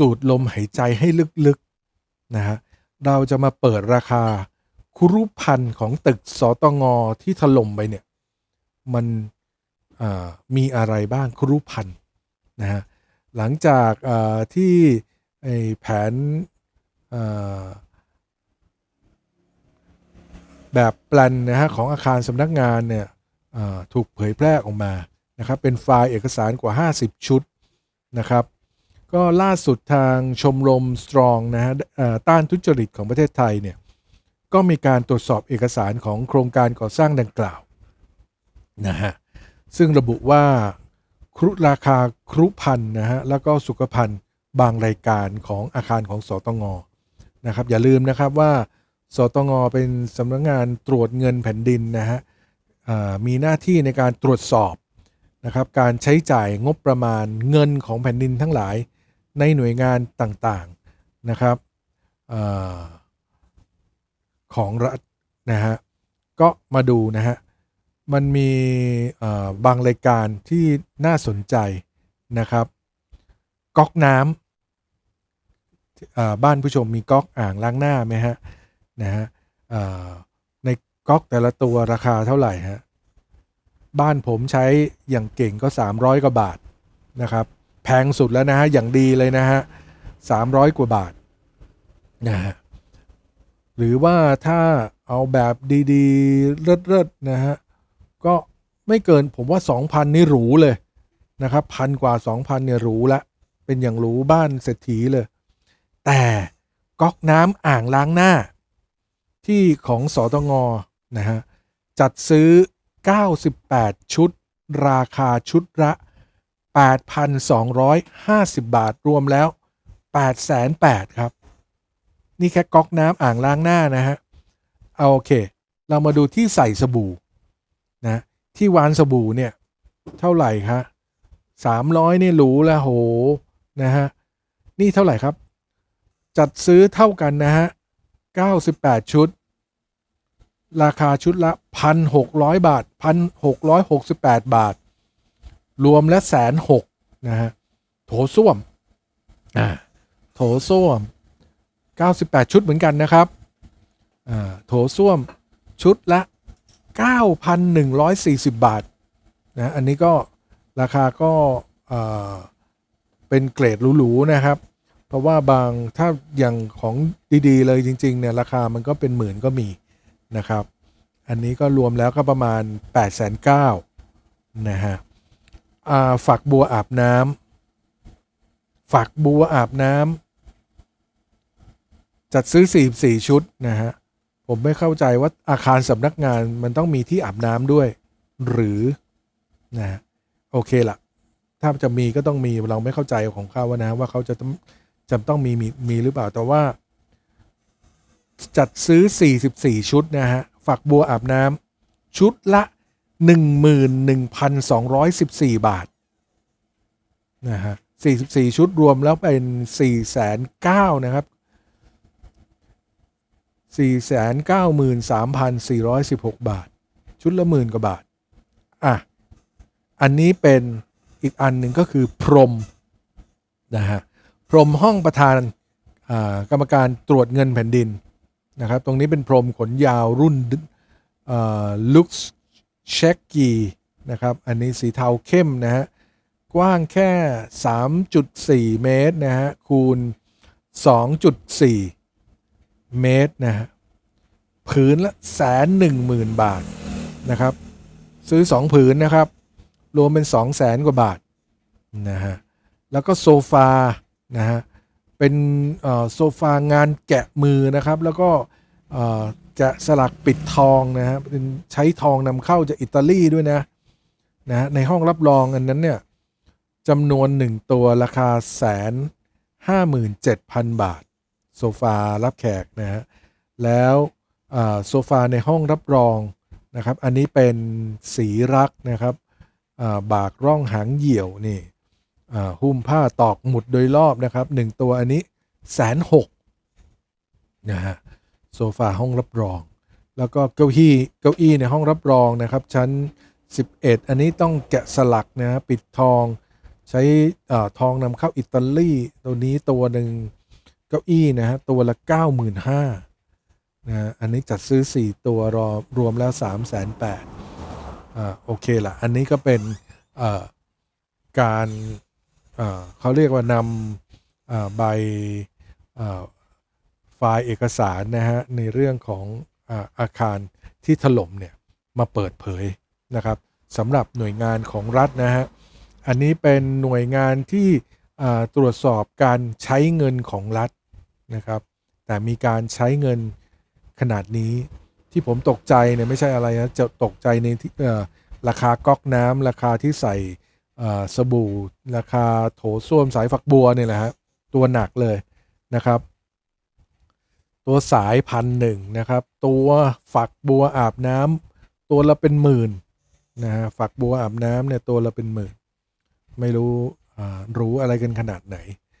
สูดลมหายใจให้ลึกๆนะฮะเราจะมาเปิดราคาคุรุพันธ์ของตึกสตงที่ถล่มไปเนี่ย มันมีอะไรบ้างคุรุพันธ์นะฮะหลังจากที่แผนแบบแปลนนะฮะของอาคารสำนักงานเนี่ยถูกเผยแพร่ออกมานะครับเป็นไฟล์เอกสารกว่า 50 ชุดนะครับ ก็ล่าสุดทางชมรมสตรองนะฮะต้านทุจริตของประเทศไทยเนี่ยก็มีการตรวจสอบเอกสารของโครงการก่อสร้างดังกล่าวนะฮะซึ่งระบุว่าครุราคาครุพันนะฮะแล้วก็สุขภัณฑ์บางรายการของอาคารของสตงนะครับอย่าลืมนะครับว่าสตงเป็นสำนักงานตรวจเงินแผ่นดินนะฮะมีหน้าที่ในการตรวจสอบนะครับการใช้จ่ายงบประมาณเงินของแผ่นดินทั้งหลาย ในหน่วยงานต่างๆนะครับอของรัฐนะฮะก็มาดูนะฮะมันมีบางรายการที่น่าสนใจนะครับก๊อกน้ำบ้านผู้ชมมีก๊อกอ่างล้างหน้าไหมฮะนะฮะในก๊อกแต่ละตัวราคาเท่าไหร่ฮะบ้านผมใช้อย่างเก่งก็ 300กว่าบาทนะครับ พงสุดแล้วนะฮะ อย่างดีเลยนะฮะ300กว่าบาทนะฮะหรือว่าถ้าเอาแบบดีๆ เลิศๆนะฮะ ก็ไม่เกินผมว่า 2,000 นี่หรูเลยนะครับพันกว่า 2,000 เนี่ยหรูละ เป็นอย่างหรูบ้านเศรษฐีเลย แต่ก๊อกน้ำอ่างล้างหน้า ที่ของสตงนะฮะ จัดซื้อ 98 ชุด ราคาชุดละ 8,250 บาทรวมแล้ว 8,800ครับ นี่แค่ก๊อกน้ำอ่างล้างหน้านะฮะเอาโอเค เรามาดูที่ใส่สบู่นะที่วานสบู่เนี่ยเท่าไหร่คะสามร้อยนี่หรูแล้วโหนะฮะนี่เท่าไหร่ครับ จัดซื้อเท่ากันนะฮะเก้าสิบแปดชุด ราคาชุดละพันหกร้อยบาทพันหกร้อยหกสิบแปดบาท รวมและแสนหกนะฮะโถส้วมอ่าโถส้วม 98 ชุดเหมือนกันนะครับอ่าโถส้วมชุดละ 9,140 บาทนะอันนี้ก็ราคาก็อ่าเป็นเกรดหรูๆนะครับ เพราะว่าบางถ้าอย่างของดีๆ เลยจริง ๆ เนี่ย ราคามันก็เป็นหมื่นก็มีนะครับ อันนี้ก็รวมแล้วก็ประมาณ 8 9 0 0 0นะฮะ ฝักบัวอาบน้ำฝักบัวอาบน้ำจัดซื้อ 44 ชุดนะฮะ ผมไม่เข้าใจว่าอาคารสำนักงานมันต้องมีที่อาบน้ำด้วย หรือนะฮะโอเคละถ้าจะมีก็ต้องมีเราไม่เข้าใจของเขาว่านะว่าเขาจะจะต้องมีมีมีหรือเปล่าแต่ว่า จัดซื้อ 44 ชุดนะฮะฝักบัวอาบน้ำชุดละ 11,214 บาทนะฮะ44 ชุดรวมแล้วเป็น4,900นะครับ 493,416 บาท ชุดละหมื่นกว่าบาท อะ อันนี้เป็นอีกอันหนึ่งก็คือพรมนะฮะพรมห้องประธานกรรมการตรวจเงินแผ่นดินนะครับ ตรงนี้เป็นพรมขนยาวรุ่นลุก เช็กกีนะครับ อันนี้สีเทาเข้มนะฮะ กว้างแค่ 3.4 เมตรนะฮะ คูณ 2.4 เมตรนะฮะผืนละแสนหนึ่งหมื่นบาทนะครับ ซื้อ 2 ผืนนะครับ รวมเป็น 2 0 0แสนกว่าบาทนะฮะ แล้วก็โซฟานะฮะ เป็นโซฟางานแกะมือนะครับ แล้วก็ เอ่อแกะสลักปิดทองนะฮะเป็นใช้ทองนำเข้าจากอิตาลีด้วยนะนะในห้องรับรองอันนั้นเนี่ยจำนวนหนึ่งตัวราคาแสนห้าหมื่นเจ็ดพันบาท โซฟารับแขกนะฮะแล้วโซฟาในห้องรับรองนะครับ อันนี้เป็นสีรักนะครับบากร่องหางเหี่ยวนี่หุ้มผ้าตอกหมุดโดยรอบนะครับหนึ่งตัวอันนี้แสนหกนะฮะ โซฟาห้องรับรอง แล้วก็เก้าอี้เก้าอี้ในห้องรับรองนะครับ ชั้น 11 อันนี้ต้องแกะสลักนะปิดทอง ใช้อทองนำเข้าอิตาลีตัวนี้ตัวหนึ่งเก้าอี้นะฮะตัวละ 95,000นะอันนี้จัดซื้อ 4 ตัวรอรวมแล้ว 3 8 0 0 0 0อ่าโอเคละอันนี้ก็เป็นการเขาเรียกว่านำใบ ไฟล์เอกสารนะฮะในเรื่องของอาคารที่ถล่มเนี่ยมาเปิดเผยนะครับสำหรับหน่วยงานของรัฐนะฮะอันนี้เป็นหน่วยงานที่ตรวจสอบการใช้เงินของรัฐนะครับ แต่มีการใช้เงินขนาดนี้ที่ผมตกใจเนี่ยไม่ใช่อะไรนะจะตกใจในที่ราคาก๊อกน้ำราคาที่ใส่สบู่ ราคาโถส้วมสายฝักบัวเนี่ยแหละฮะตัวหนักเลยนะครับ ตัวสายพันหนึ่งนะครับ ตัวฝักบัวอาบน้ำตัวละเป็นหมื่นนะฮะฝักบัวอาบน้ำเนี่ยตัวละเป็นหมื่น ไม่รู้อ่ารู้อะไรกันขนาดไหน